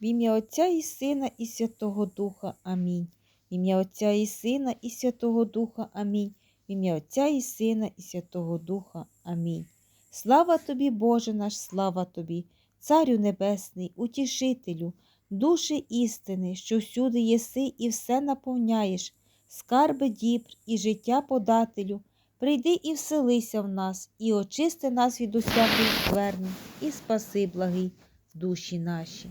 В ім'я Отця і Сина, і Святого Духа. Амінь. В ім'я Отця і Сина, і Святого Духа. Амінь. В ім'я Отця і Сина, і Святого Духа. Амінь. Слава тобі, Боже наш, слава тобі, Царю Небесний, утішителю, душі істини, що всюди єси і все наповняєш, скарби дібр і життя подателю. Прийди і вселися в нас, і очисти нас від усякої скверни, і спаси, благий, в душі наші.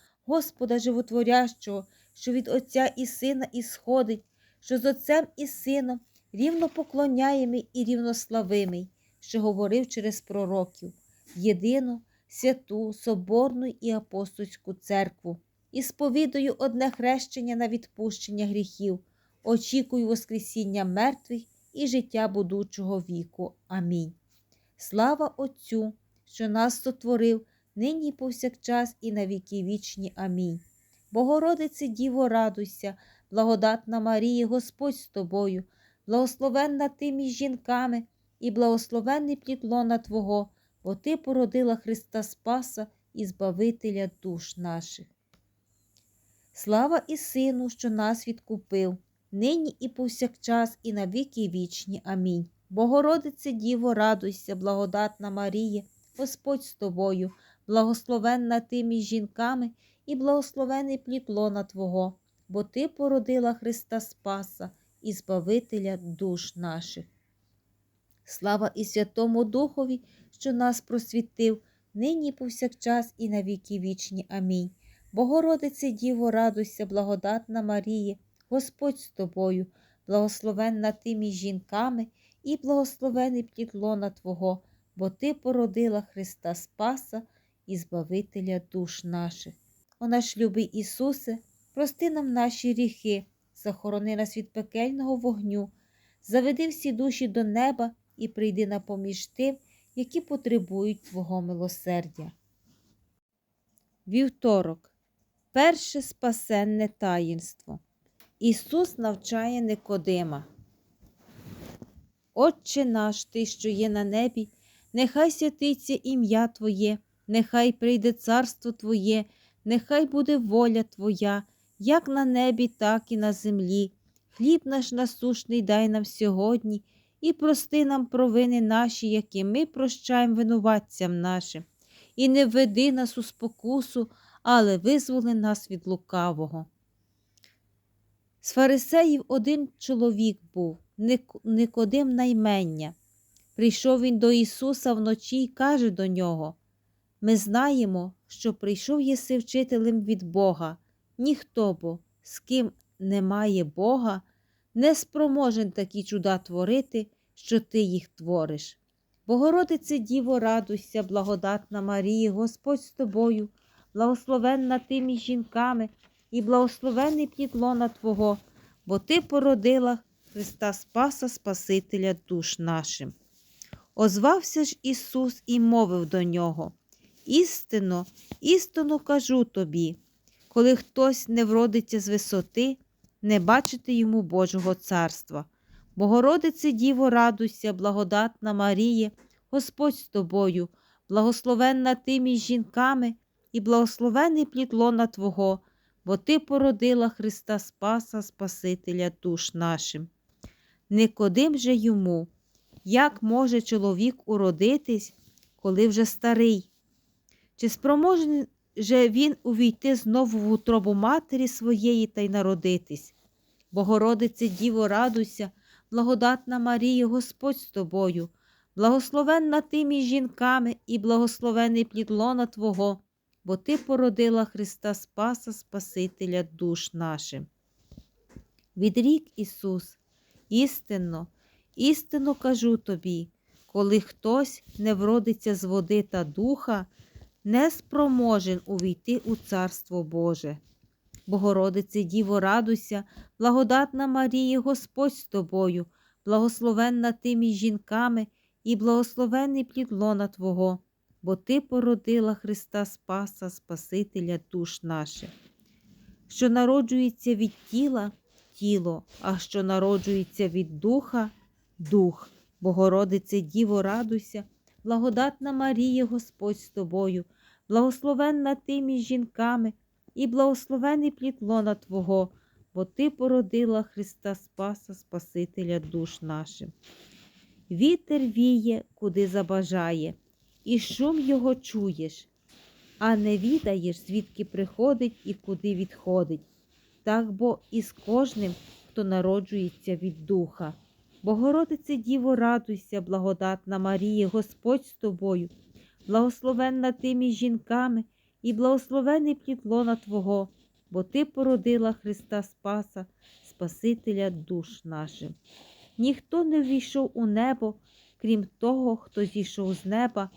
Господа Животворящого, що від Отця і Сина ісходить, що з Отцем і Сином рівно поклоняємий і рівнославимий, що говорив через пророків, єдину, святу, соборну і апостольську церкву, і сповідую одне хрещення на відпущення гріхів, очікую Воскресіння мертвих і життя будучого віку. Амінь. Слава Отцю, що нас сотворив, нині і повсякчас, і на віки вічні. Амінь. Богородице Діво, радуйся, благодатна Марія, Господь з тобою, благословенна ти між жінками, і благословенний плід лона Твого, бо Ти породила Христа Спаса і Збавителя душ наших. Слава і Сину, що нас відкупив, нині і повсякчас, і на віки вічні. Амінь. Богородице Діво, радуйся, благодатна Марія, Господь з тобою, благословенна ти між жінками, і благословений плід лона Твого, бо Ти породила Христа Спаса і Збавителя душ наших. Слава і Святому Духові, що нас просвітив, нині повсякчас, і на віки вічні. Амінь. Богородице Діво, радуйся, благодатна Марія, Господь з тобою, благословенна ти між жінками, і благословений плід лона Твого, бо Ти породила Христа Спаса і Збавителя душ наших. О наш любий Ісусе, прости нам наші гріхи, захорони нас від пекельного вогню, заведи всі душі до неба і прийди на поміж тим, які потребують Твого милосердя. Вівторок. Перше спасенне таїнство. Ісус навчає Никодима. Отче наш, Ти, що є на небі, нехай святиться ім'я Твоє, нехай прийде царство Твоє, нехай буде воля Твоя, як на небі, так і на землі. Хліб наш насушний дай нам сьогодні і прости нам провини наші, які ми прощаємо винуватцям нашим, і не введи нас у спокусу, але визволи нас від лукавого. З фарисеїв один чоловік був, Никодим наймення. Прийшов він до Ісуса вночі і каже до нього Ми знаємо, що прийшов єси вчителем від Бога, ніхто бо, з ким немає Бога, не спроможен такі чуда творити, що ти їх твориш. Богородице Діво, радуйся, благодатна Марія, Господь з тобою, благословенна ти між жінками і благословений плід лона Твого, бо Ти породила Христа Спаса, Спасителя душ нашим. Озвався ж Ісус і мовив до нього Істинно, істинно кажу тобі, коли хтось не вродиться з висоти, не бачити йому Божого царства. Богородице Діво, радуйся, благодатна Марія, Господь з тобою, благословенна ти між жінками і благословений плід лона Твого, бо Ти породила Христа Спаса, Спасителя душ нашим. Никодим же йому, як може чоловік уродитись, коли вже старий? Чи спроможний же він увійти знову в утробу матері своєї та й народитись. Богородице Діво, радуйся, благодатна Марія, Господь з тобою, благословенна ти між жінками і благословений плід лона Твого, бо Ти породила Христа Спаса, Спасителя душ нашим. Відрік Ісус, істинно, істинно кажу тобі, коли хтось не вродиться з води та духа, не спроможен увійти у Царство Боже. Богородице Діво, радуйся, благодатна Марія, Господь з тобою, благословенна ти між жінками і благословенний плід лона Твого, бо Ти породила Христа Спаса, Спасителя душ наших. Що народжується від тіла тіло, а що народжується від духа дух. Богородице Діво, радуйся, благодатна Марія, Господь з тобою, благословенна ти між жінками і благословений плід лона Твого, бо Ти породила Христа Спаса, Спасителя душ нашим. Вітер віє, куди забажає, і шум його чуєш, а не відаєш, звідки приходить і куди відходить. Так бо і з кожним, хто народжується від духа. Богородице Діво, радуйся, благодатна Марія, Господь з тобою, благословенна ти між жінками і благословений плід лона Твого, бо Ти породила Христа Спаса, Спасителя душ нашим. Ніхто не ввійшов у небо, крім того, хто зійшов з неба,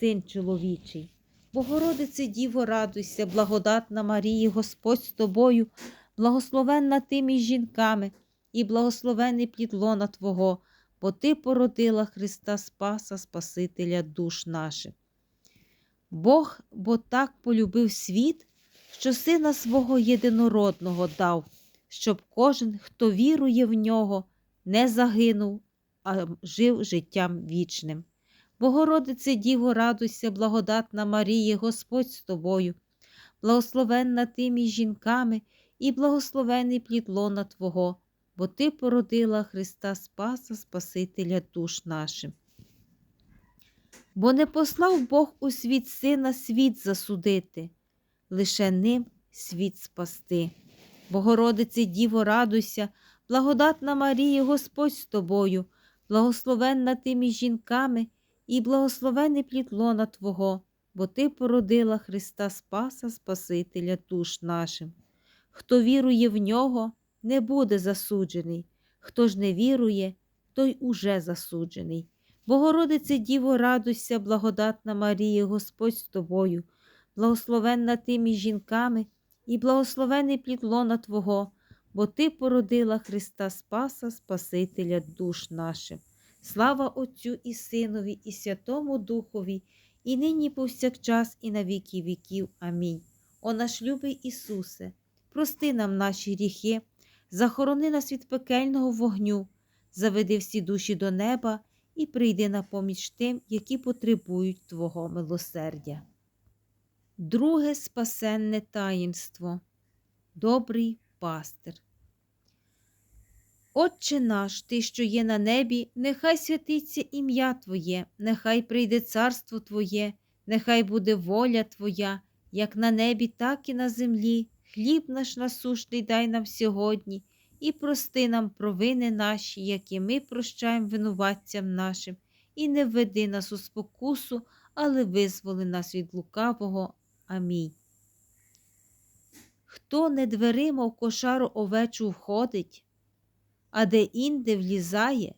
син чоловічий. Богородице Діво, радуйся, благодатна Марія, Господь з тобою, благословенна ти між жінками і благословений плід лона Твого, бо Ти породила Христа Спаса, Спасителя душ наших. Бог бо так полюбив світ, що Сина свого єдинородного дав, щоб кожен, хто вірує в нього, не загинув, а жив життям вічним. Богородице Діво, радуйся, благодатна Марія, Господь з тобою, благословенна ти між жінками і благословений плід лона Твого, бо Ти породила Христа Спаса, Спасителя душ нашим. Бо не послав Бог у світ сина світ засудити, лише ним світ спасти. Богородице Діво, радуйся, благодатна Марія, Господь з тобою, благословенна ти між жінками і благословений плід лона Твого, бо Ти породила Христа Спаса, Спасителя душ нашим. Хто вірує в нього, не буде засуджений, хто ж не вірує, той уже засуджений. Богородице Діво, радуйся, благодатна Марія, Господь з тобою, благословенна ти між жінками і благословений плід лона Твого, бо Ти породила Христа Спаса, Спасителя душ наших. Слава Отцю і Синові, і Святому Духові, і нині повсякчас, і на віки віків. Амінь. О наш любий Ісусе, прости нам наші гріхи, захорони нас від пекельного вогню, заведи всі душі до неба і прийди на поміч тим, які потребують Твого милосердя. Друге спасенне таїнство. Добрий пастир. Отче наш, Ти, що є на небі, нехай святиться ім'я Твоє, нехай прийде царство Твоє, нехай буде воля Твоя, як на небі, так і на землі. Хліб наш насушний дай нам сьогодні, і прости нам провини наші, які ми прощаємо винуватцям нашим, і не введи нас у спокусу, але визволи нас від лукавого. Амінь. Хто не дверима в кошару овечу входить, а де інде влізає,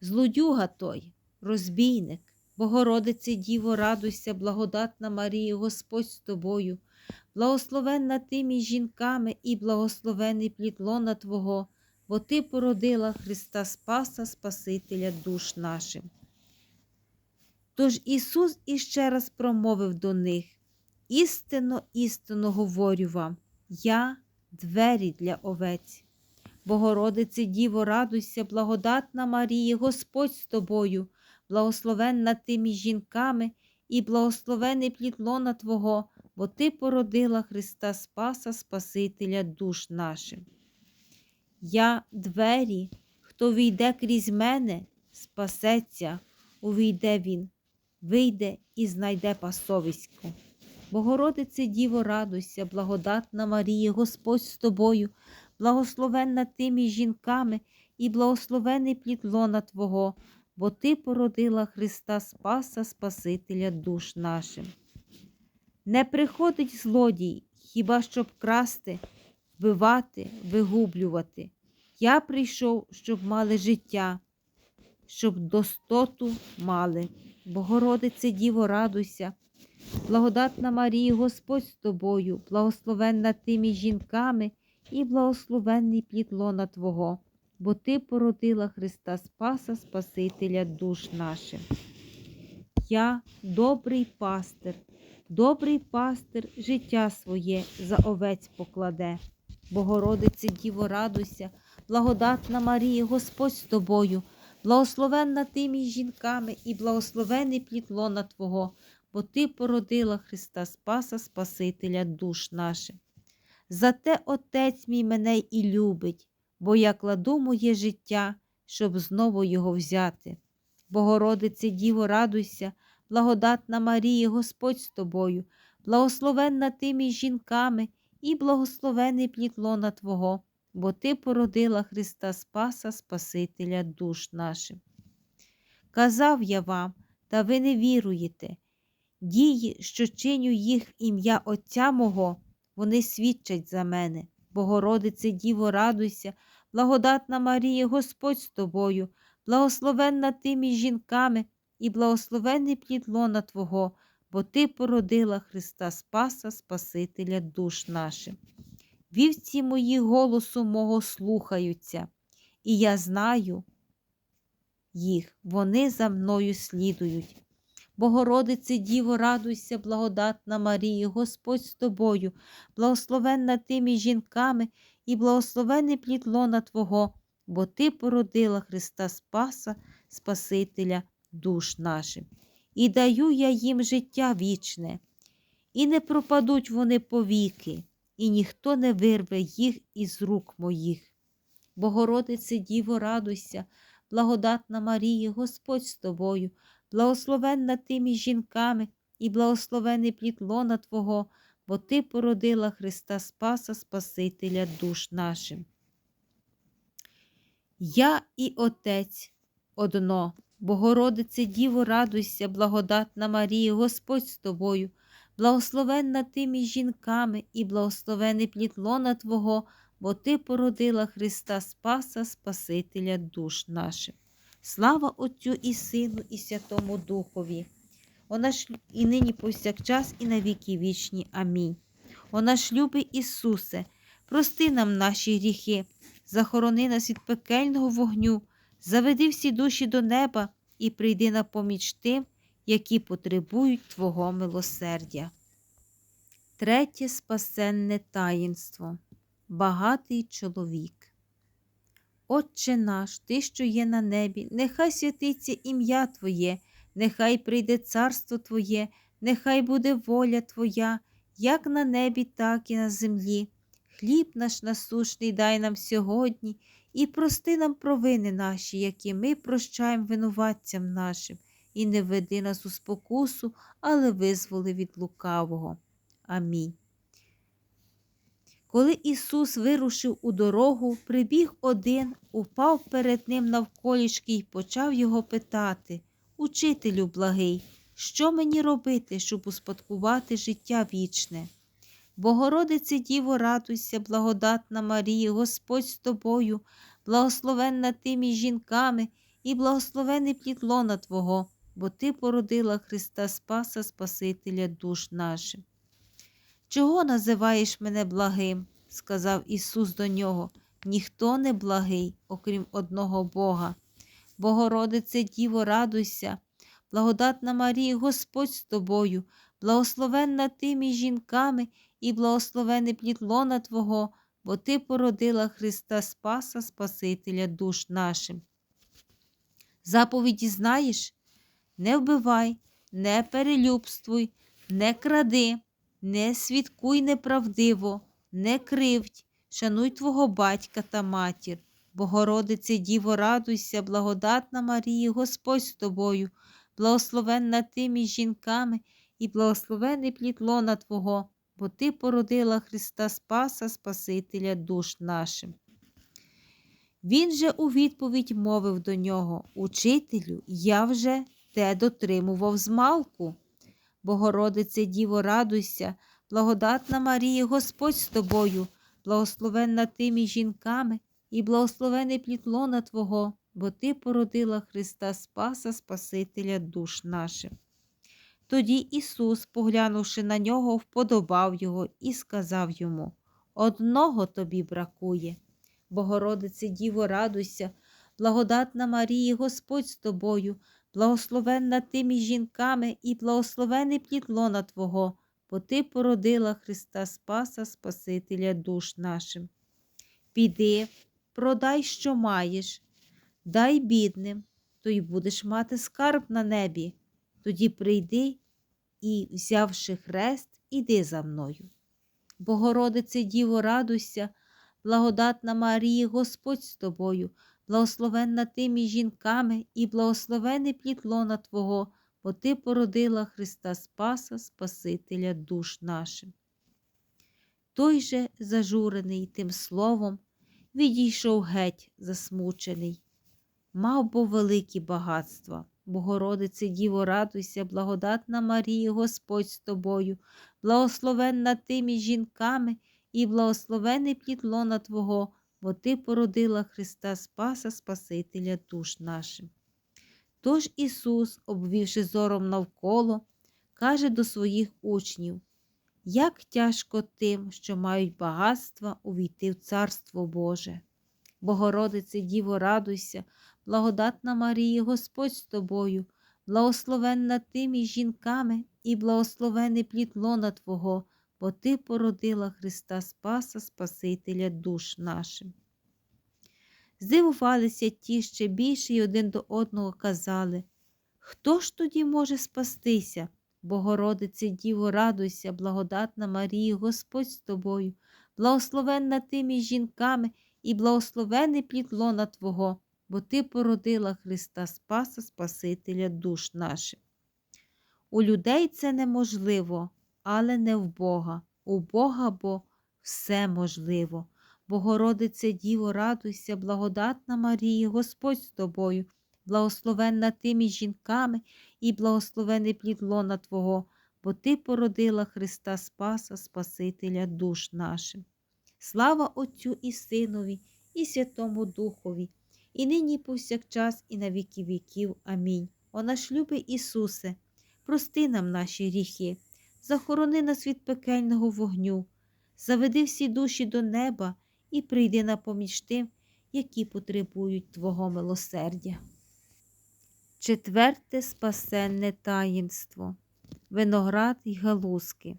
злодюга той, розбійник, Богородице Діво, радуйся, благодатна Марія, Господь з тобою, благословенна ти між жінками і благословений плід лона Твого, бо Ти породила Христа Спаса, Спасителя душ нашим. Тож Ісус іще раз промовив до них істинно, істинно говорю вам, я двері для овець. Богородице Діво, радуйся, благодатна Марія, Господь з тобою, благословенна ти між жінками і благословений плід лона Твого, бо Ти породила Христа Спаса, Спасителя душ нашим. Я двері, хто війде крізь мене, спасеться, увійде він, вийде і знайде пасовисько. Богородице Діво, радуйся, благодатна Марія, Господь з тобою, благословенна ти між жінками і благословений плід лона Твого, бо Ти породила Христа Спаса, Спасителя душ нашим. Не приходить злодій, хіба щоб красти, вбивати, вигублювати. Я прийшов, щоб мали життя, щоб достоту мали. Богородице Діво, радуйся, благодатна Марія, Господь з тобою, благословенна ти між жінками і благословенний плід лона Твого, бо Ти породила Христа Спаса, Спасителя душ нашим. Я добрий пастир, добрий пастир життя своє за овець покладе. Богородице Діво, радуйся, благодатна Марія, Господь з тобою, благословенна ти між жінками і благословений плід лона Твого, бо Ти породила Христа Спаса, Спасителя душ наших. Зате Отець мій мене і любить, бо я кладу моє життя, щоб знову його взяти. Богородице Діво, радуйся, благодатна Марія, Господь з тобою, благословенна ти між жінками і благословений плід лона Твого, бо Ти породила Христа Спаса, Спасителя душ наших. Казав я вам, та ви не віруєте. Дії, що чиню їх ім'я Отця мого, вони свідчать за мене. Богородице Діво, радуйся, благодатна Марія, Господь з тобою, благословенна ти між жінками і благословенний плід лона Твого, бо Ти породила Христа Спаса, Спасителя душ наших. Вівці мої голосу мого слухаються, і я знаю їх, вони за мною слідують. Богородице Діво, радуйся, благодатна Марія, Господь з тобою, благословенна ти між жінками і благословений плід лона Твого, бо Ти породила Христа Спаса, Спасителя душ нашим. І даю я їм життя вічне, і не пропадуть вони повіки, і ніхто не вирве їх із рук моїх. Богородице Діво, радуйся, благодатна Марія, Господь з тобою, благословенна ти між жінками і благословений плід лона Твого, бо Ти породила Христа Спаса, Спасителя душ нашим. Я і Отець одно, Богородице Діво, радуйся, благодатна Марія, Господь з тобою, благословенна ти між жінками і благословений плід лона Твого, бо Ти породила Христа Спаса, Спасителя душ наших. Слава Отцю і Сину, і Святому Духові, о наш і нині повсякчас, і на віки вічні. Амінь. О наш любий Ісусе, прости нам наші гріхи, захорони нас від пекельного вогню, заведи всі душі до неба і прийди на поміч тим, які потребують Твого милосердя. Третє спасенне таїнство. Багатий чоловік. Отче наш, Ти, що є на небі, нехай святиться ім'я Твоє, нехай прийде царство Твоє, нехай буде воля Твоя, як на небі, так і на землі. Хліб наш насушний дай нам сьогодні і прости нам провини наші, які ми прощаємо винуватцям нашим, і не веди нас у спокусу, але визволи від лукавого. Амінь. Коли Ісус вирушив у дорогу, прибіг один, упав перед ним навколішки й почав його питати Учителю благий, що мені робити, щоб успадкувати життя вічне? Богородице Діво, радуйся, благодатна Марія, Господь з тобою, благословенна ти між жінками і благословений плід лона Твого, бо Ти породила Христа Спаса, Спасителя душ наших. Чого називаєш мене благим? сказав Ісус до нього. Ніхто не благий, окрім одного Бога. Богородице Діво, радуйся, благодатна Марія, Господь з тобою, благословенна ти між жінками і благословений плід лона Твого, бо Ти породила Христа Спаса, Спасителя душ нашим. Заповіді знаєш? Не вбивай, не перелюбствуй, не кради, не свідкуй неправдиво, не кривдь, шануй твого батька та матір. Богородице Діво, радуйся, благодатна Марія, Господь з тобою, благословенна ти між жінками і благословений плід лона Твого, бо Ти породила Христа Спаса, Спасителя душ нашим. Він же у відповідь мовив до нього Учителю, я вже те дотримував змалку. Богородице Діво, радуйся, благодатна Марія, Господь з тобою, благословенна ти між жінками, і благословений плід лона Твого, бо Ти породила Христа Спаса, Спасителя душ наших. Тоді Ісус, поглянувши на нього, вподобав його і сказав йому Одного тобі бракує. Богородице Діво, радуйся, благодатна Марія, Господь з тобою, благословенна ти між жінками і благословений плід лона Твого, бо Ти породила Христа Спаса, Спасителя душ нашим. Піди, продай, що маєш, дай бідним, то й будеш мати скарб на небі. Тоді прийди і, взявши хрест, іди за мною. Богородице Діво, радуйся, благодатна Марія, Господь з тобою, благословенна ти між жінками і благословений плід лона Твого, бо Ти породила Христа Спаса, Спасителя душ нашим. Той же, зажурений тим словом, відійшов геть засмучений, мав бо великі багатства. Богородице Діво, радуйся, благодатна Марія, Господь з тобою, благословенна ти між жінками і благословений плід лона Твого, бо Ти породила Христа Спаса, Спасителя душ нашим. Тож Ісус, обвівши зором навколо, каже до своїх учнів, як тяжко тим, що мають багатства, увійти в Царство Боже. Богородице Діво, радуйся, благодатна Марія, Господь з тобою, благословенна ти між жінками і благословений плід лона Твого, бо Ти породила Христа Спаса, Спасителя душ нашим. Здивувалися ті ще більше й один до одного казали Хто ж тоді може спастися? Богородице Діво, радуйся, благодатна Марія, Господь з тобою, благословенна ти між жінками і благословений плід лона Твого, бо Ти породила Христа Спаса, Спасителя душ наших. У людей це неможливо, але не в Бога. У Бога бо все можливо. Богородице Діво, радуйся, благодатна Марія, Господь з тобою, благословенна ти між жінками і благословений плід лона Твого, бо Ти породила Христа Спаса, Спасителя душ нашим. Слава Отцю і Синові, і Святому Духові, і нині повсякчас, і на віки віків. Амінь. О наш любий Ісусе, прости нам наші гріхи, захорони нас від пекельного вогню, заведи всі душі до неба і прийди на поміч тим, які потребують Твого милосердя. Четверте спасенне таїнство виноград й галузки.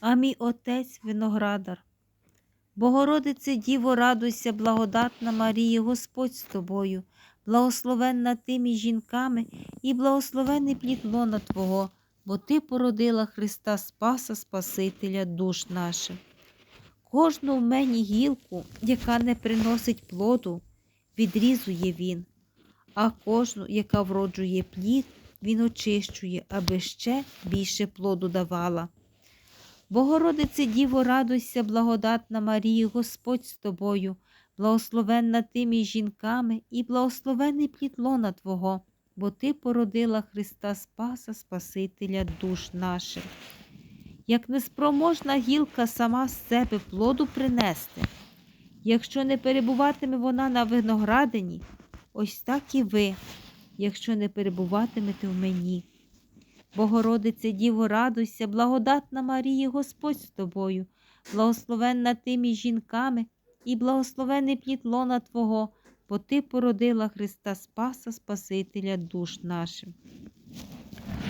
а мій отець виноградар. Богородице Діво, радуйся, благодатна Марія, Господь з тобою, благословенна ти між жінками і благословений плід лона Твого, бо Ти породила Христа Спаса, Спасителя душ наших. Кожну в мені гілку, яка не приносить плоду, відрізує він, а кожну, яка вроджує плід, він очищує, аби ще більше плоду давала. Богородице Діво, радуйся, благодатна Марія, Господь з тобою, благословенна ти між жінками і благословений плід лона Твого, бо Ти породила Христа Спаса, Спасителя душ наших. Як неспроможна гілка сама з себе плоду принести, якщо не перебуватиме вона на виноградині, ось так і ви, якщо не перебуватимете в мені. Богородице Діво, радуйся, благодатна Марія, Господь з тобою, благословенна ти між жінками і благословений плід лона Твого, бо Ти породила Христа Спаса, Спасителя душ нашим.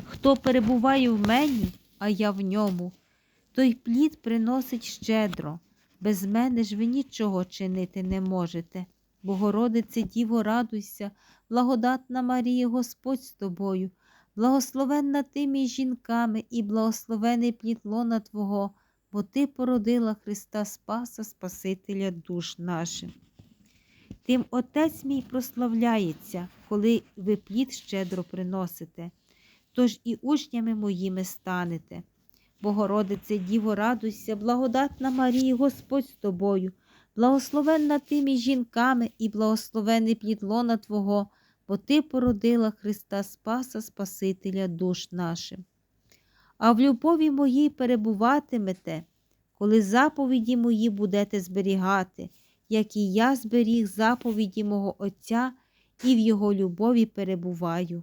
Хто перебуває в мені, а я в ньому. Той плід приносить щедро. Без мене ж ви нічого чинити не можете. Богородице, Діво, радуйся, благодатна Марія, Господь з тобою, благословенна ти між жінками і благословений плід лона Твого, бо Ти породила Христа Спаса, Спасителя душ наших. Тим Отець мій прославляється, коли ви плід щедро приносите, тож і учнями моїми станете. Богородице, Діво, радуйся, благодатна Марія, Господь з тобою, благословенна ти між жінками і благословений плід лона Твого, бо Ти породила Христа Спаса, Спасителя душ наших. А в любові моїй перебуватимете, коли заповіді мої будете зберігати, як і я зберіг заповіді мого Отця і в Його любові перебуваю.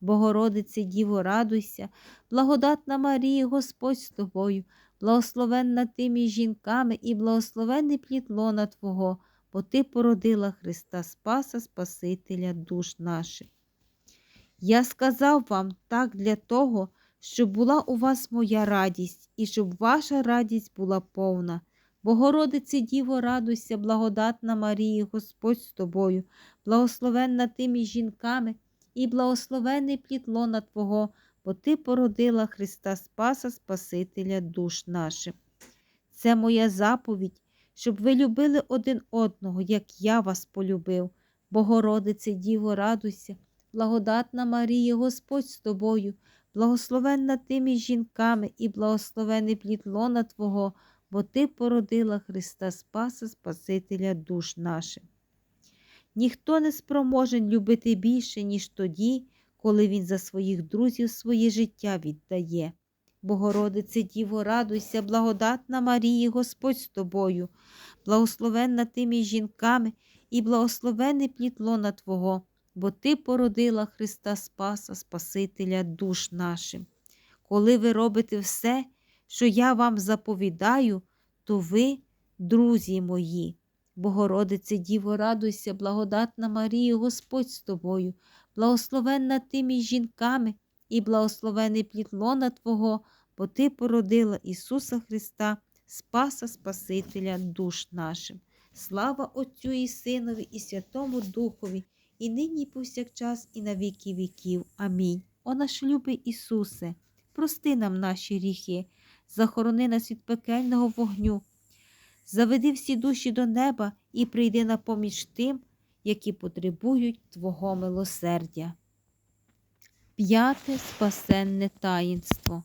Богородице, Діво, радуйся, благодатна Марія, Господь з тобою, благословенна ти між жінками і благословенний плід лона Твого, бо Ти породила Христа Спаса, Спасителя душ наших. Я сказав вам так для того, щоб була у вас моя радість, і щоб ваша радість була повна. Богородице, Діво, радуйся, благодатна Марія, Господь з тобою, благословенна ти між жінками і благословений плід лона Твого, бо Ти породила Христа Спаса, Спасителя душ наших. Це моя заповідь, щоб ви любили один одного, як я вас полюбив. Богородице, Діво, радуйся, благодатна Марія, Господь з тобою, благословенна ти між жінками і благословений плід лона Твого, бо Ти породила Христа Спаса, Спасителя душ наших. Ніхто не спроможен любити більше, ніж тоді, коли він за своїх друзів своє життя віддає. Богородице, Діво, радуйся, благодатна Марії, Господь з тобою, благословенна ти між жінками і благословений плід лона Твого, бо Ти породила Христа Спаса, Спасителя душ нашим. Коли ви робите все, що я вам заповідаю, то ви, друзі мої. Богородице, Діво, радуйся, благодатна Марія, Господь з тобою, благословенна ти між жінками і благословений плід Твого, бо Ти породила Ісуса Христа, Спаса Спасителя душ нашим. Слава Отцю і Синові, і Святому Духові, і нині, і повсякчас, і на віки віків. Амінь. О наш любий Ісусе, прости нам наші гріхи, захорони нас від пекельного вогню. Заведи всі душі до неба і прийди на поміч тим, які потребують Твого милосердя. П'яте спасенне таїнство,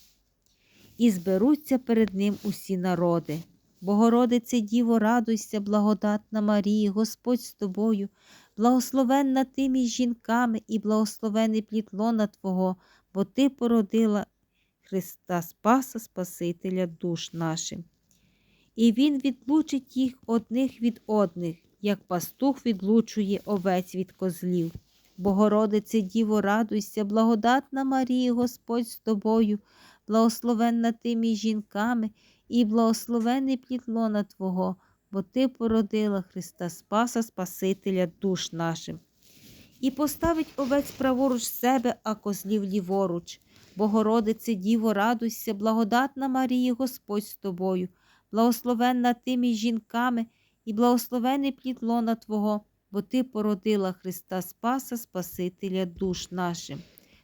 і зберуться перед ним усі народи. Богородице, Діво, радуйся, благодатна Марія, Господь з тобою, благословенна ти між жінками і благословений плід лона Твого, бо Ти породила Христа Спаса, Спасителя душ нашим. І Він відлучить їх одних від одних, як пастух відлучує овець від козлів. Богородице, Діво, радуйся, благодатна Марія, Господь з тобою, благословенна ти між жінками і благословений плід лона Твого, бо Ти породила Христа Спаса, Спасителя душ нашим. І поставить овець праворуч себе, а козлів ліворуч. Богородице, Діво, радуйся, благодатна Марія, Господь з тобою, благословенна ти між жінками і благословений плід лона Твого, бо Ти породила Христа Спаса, Спасителя душ нашим.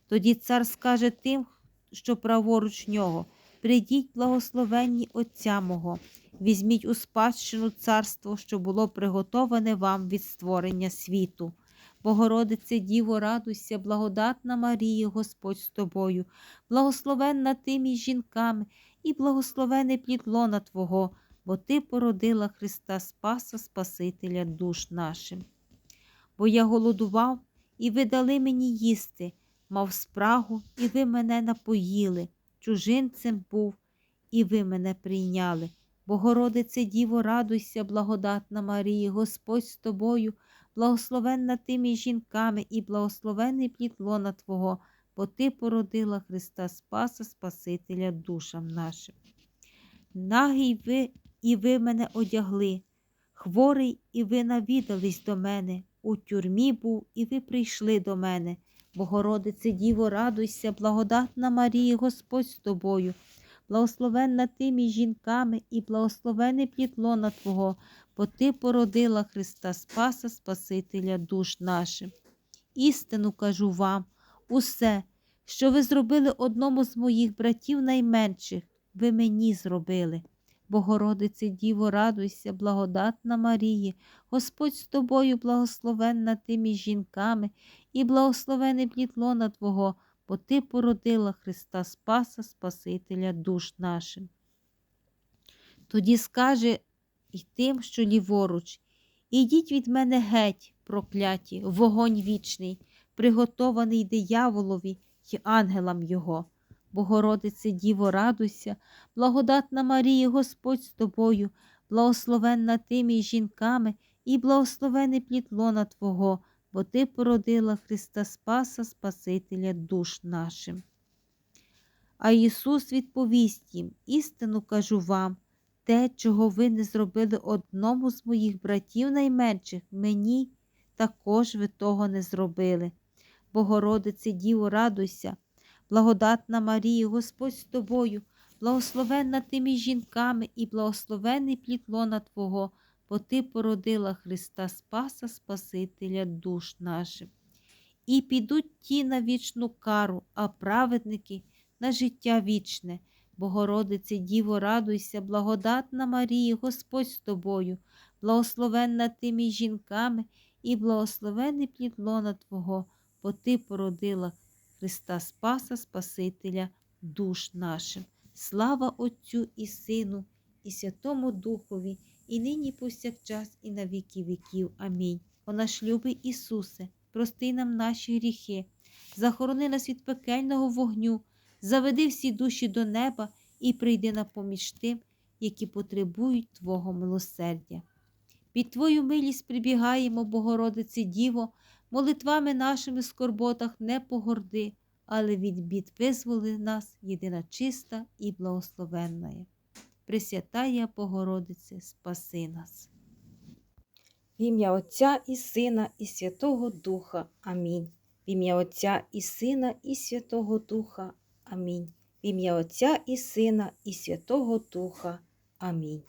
Тоді цар скаже тим, що праворуч нього, прийдіть, благословенні Отця мого, візьміть у спадщину царство, що було приготоване вам від створення світу. Богородице, Діво, радуйся, благодатна Марія, Господь з тобою, благословенна ти між жінками і благословений плід лона Твого, бо Ти породила Христа Спаса, Спасителя душ нашим. Бо я голодував, і ви дали мені їсти, мав спрагу, і ви мене напоїли, чужинцем був, і ви мене прийняли. Богородице Діво, радуйся, благодатна Марія, Господь з тобою, благословенна ти між жінками, і благословений плід лона Твого, бо Ти породила Христа Спаса, Спасителя душам нашим. Нагий ви і ви мене одягли, хворий, і ви навідались до мене, у тюрмі був, і ви прийшли до мене. Богородице Діво, радуйся, благодатна Марія, Господь з тобою, благословенна ти між жінками, і благословений плід лона Твого, бо Ти породила Христа Спаса, Спасителя душ нашим. Істину кажу вам, усе, що ви зробили одному з моїх братів найменших, ви мені зробили. Богородице Діво, радуйся, благодатна Марії, Господь з тобою, благословенна ти між жінками, і благословений плід лона Твого, бо Ти породила Христа Спаса, Спасителя душ нашим. Тоді скаже і тим, що ліворуч, ідіть від мене геть, прокляті, вогонь вічний, приготований дияволові й ангелам його. Богородице Діво, радуйся, благодатна Марія, Господь з тобою, благословенна ти між жінками, і благословений плід лона Твого, бо Ти породила Христа Спаса, Спасителя душ нашим. А Ісус відповість їм, істину кажу вам, те, чого ви не зробили одному з моїх братів найменших, мені також ви того не зробили. Богородице Діво, радуйся, благодатна Марія, Господь з тобою, благословенна ти між жінками і благословений плід лона Твого, бо Ти породила Христа Спаса, Спасителя душ нашим. І підуть ті на вічну кару, а праведники на життя вічне. Богородице Діво, радуйся, благодатна Марія, Господь з тобою, благословенна ти між жінками і благословений плід лона Твого, бо Ти породила Христа Спаса, Спасителя душ нашим. Слава Отцю і Сину, і Святому Духові, і нині повсякчас, і на віки віків. Амінь. О наш любий Ісусе, прости нам наші гріхи, захорони нас від пекельного вогню, заведи всі душі до неба і прийди на поміж тим, які потребують Твого милосердя. Під Твою милість прибігаємо, Богородице Діво, молитвами нашими в скорботах не погорди, але від бід визволи нас єдина чиста і благословенна. Пресвятая Богородице, спаси нас. В ім'я Отця і Сина, і Святого Духа. Амінь. В ім'я Отця і Сина, і Святого Духа. Амінь. В ім'я Отця і Сина, і Святого Духа. Амінь.